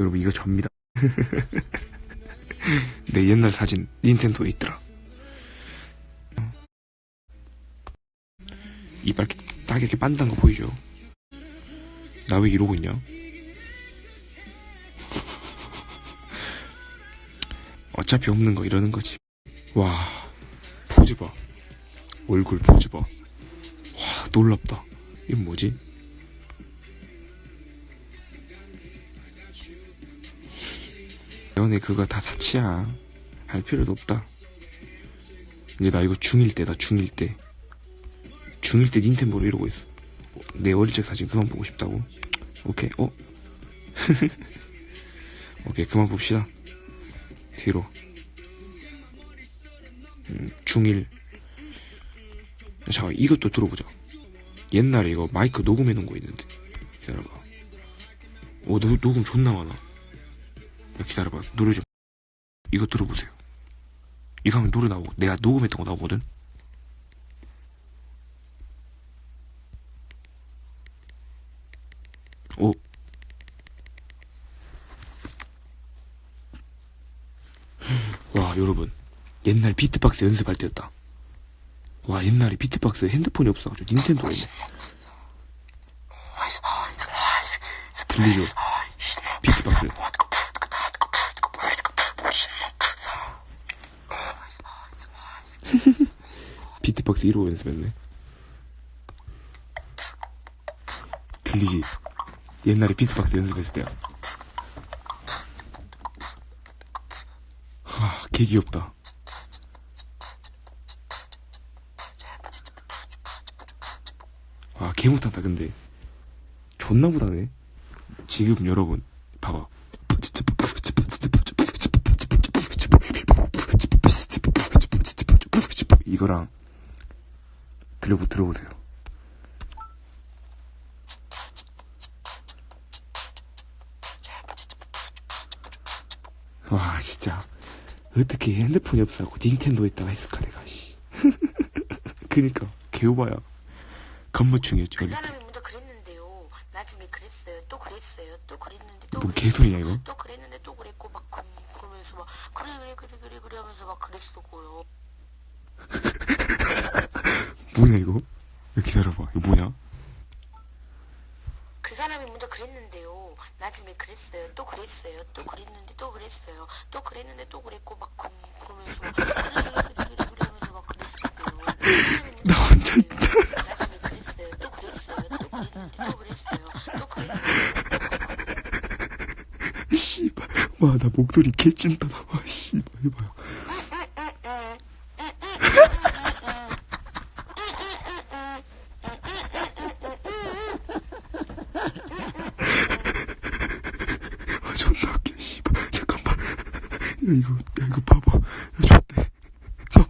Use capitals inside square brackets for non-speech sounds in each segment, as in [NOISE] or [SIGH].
여러분 이거 접니다. [LAUGHS] 내 옛날 사진 닌텐도에 있더라. 이빨 딱 이렇게 빤단 거 보이죠? 나 왜 이러고 있냐? [LAUGHS] 어차피 없는 거 이러는 거지. 와 포즈 봐. 얼굴 포즈 봐. 와 놀랍다. 이건 뭐지? 연애 그거 다 사치야. 할 필요도 없다. 이제 나 이거 중1 때다, 중1 때. 중1 때 닌텐도로 이러고 있어. 내 어릴 적 사진 그만 보고 싶다고? 오케이, 어? [LAUGHS] 오케이, 그만 봅시다. 뒤로. 음, 중1. 잠깐, 이것도 들어보자. 옛날에 이거 마이크 녹음해 놓은 거 있는데. 기다려봐. 오, 노, 녹음 존나 많아. 야, 기다려봐. 노래 좀. 이거 들어보세요. 이거 하면 노래 나오고, 내가 녹음했던 거 나오거든? 오. [LAUGHS] 와, 여러분. 옛날 비트박스 연습할 때였다. 와, 옛날에 비트박스 핸드폰이 없어가지고 닌텐도가 있네. 들리죠? 비트박스. 비트박스 1호 연습했네. 들리지? 옛날에 비트박스 연습했을 때야. 하, 개 귀엽다. 아, 개 못한다, 근데. 존나 못하네. 지금 여러분, 봐봐. 이거랑 들어보 들어보세요. 와 진짜 어떻게 핸드폰이 없어갖고 닌텐도 있다가 했을까 내가 씨. [LAUGHS] 그니까 개오바야. 건물충이었지 그. 사람이 먼저 그랬는데요. 나중에 그랬어요. 또 그랬어요. 또 그랬는데 또 뭔. 개소리냐, 이거? 또 그랬는데 또 그랬고 막 그, 그러면서 막 그래 그래 그래 그래 그래 하면서 막 그랬었고요. 뭐냐 이거? 야, 기다려봐 이거 뭐냐? 그 사람이 먼저 그랬는데요. 나중에 그랬어요. 또 그랬어요. 또 그랬는데 또 그랬어요. 또 그랬는데 또 그랬고 막 그, 그러면서 막 그랬었고요. 나 혼자 나중에 그랬어요. 또 그랬어요. 또 그랬는데 또 그랬어요. 또 그랬는데 씨발 와 나 목소리 개찐다 나 와 씨발 해봐요 아 존나 웃겨 씨발 잠깐만 야 이거 야 이거 봐봐. 야 좋대. 봐봐.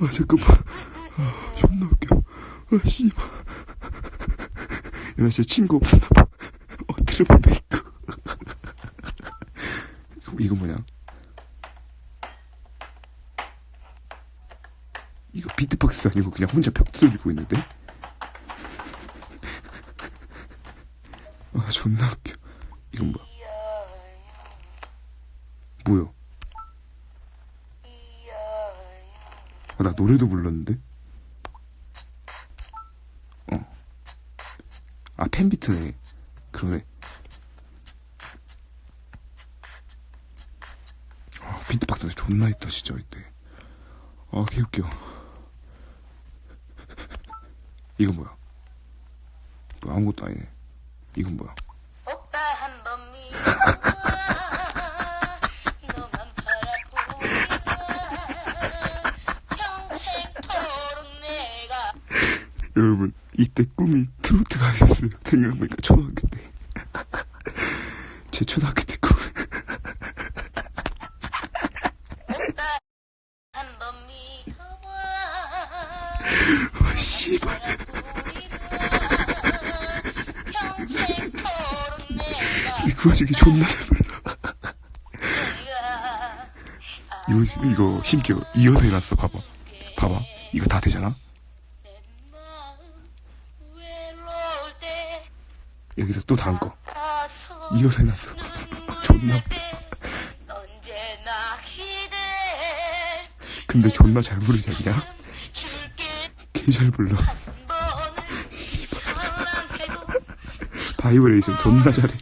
아 잠깐만. 아 존나 웃겨. 아 씨발. 야, 나 진짜 친구 없었나봐. 어 트러블 메이크 이거, 뭐냐? 이거 비트박스도 아니고 그냥 혼자 벽 두들기고 있는데 아 존나 웃겨 이건 뭐야 뭐야 아, 나 노래도 불렀는데? 어. 아, 팬비트네. 그러네. 아, 비트박스 존나 있다, 진짜, 이때. 아, 개웃겨. 이건 뭐야? 뭐 아무것도 아니네. 이건 뭐야? 오빠 한번 미워 너만 바라보니까 평생토록 내가 여러분, 이때 꿈이 트로트 가수였어요. 생각해보니까 초등학교 때. [LAUGHS] 제 초등학교 때 와중에 존나 잘 불러. 이거, 이거 심지어 이어서 해놨어, 봐봐. 봐봐. 이거 다 되잖아? 여기서 또 다음 거. 이어서 해놨어. [LAUGHS] 존나 기대 근데 존나 잘 부르지 않냐? 줄게 개잘 불러. [LAUGHS] 바이브레이션 존나 잘해.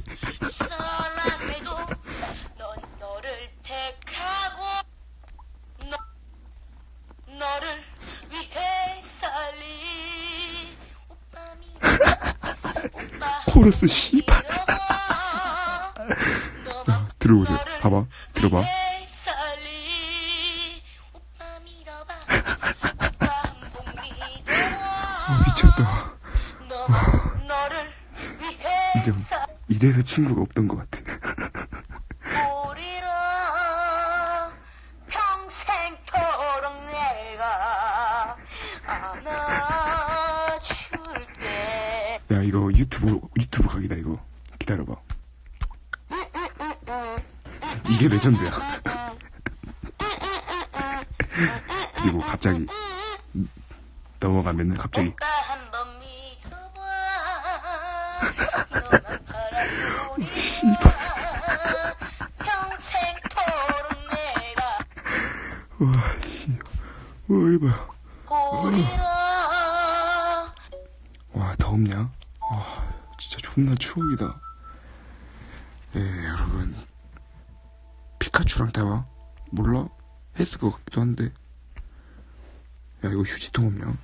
코러스 씨발. [LAUGHS] 들어보세요. 봐봐. 들어봐. [LAUGHS] 아, 미쳤다. 위해 이제 이래서 친구가 없던 것 같아. 야, 이거 유튜브, 유튜브 각이다, 이거. 기다려봐. 이게 레전드야. [LAUGHS] 그리고 갑자기 넘어가면은 갑자기 오빠 한번 믿어봐 너만 바라보리라 평생토록 내가 와, 씨. 와, 이봐 진짜 존나 추억이다. 예, 여러분. 피카츄랑 대화? 몰라? 했을 것 같기도 한데. 야, 이거 휴지통 없냐?